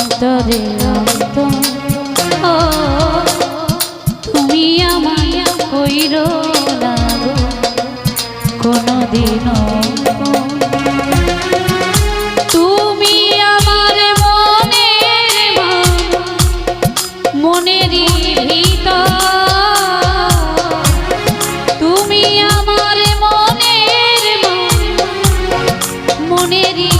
অন্তরে অন্ত ও তুমি আমায় কইর না কোনোদিনও। Moneri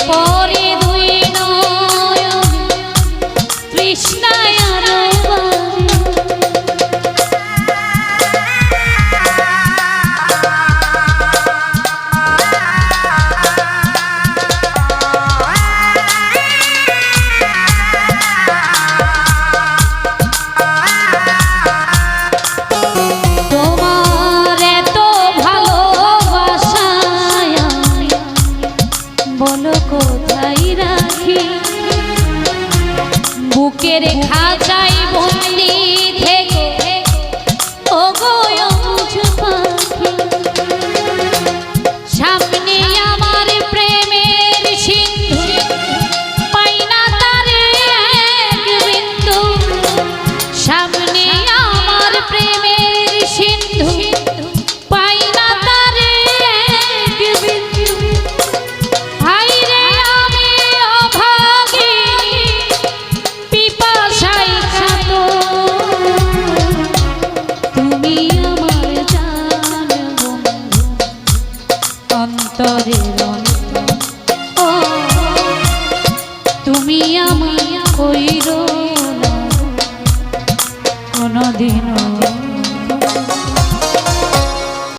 পরে দুই নয় কৃষ্ণায় বলো কোথায় রাখি? বুকের খাঁচাই বল রে রণ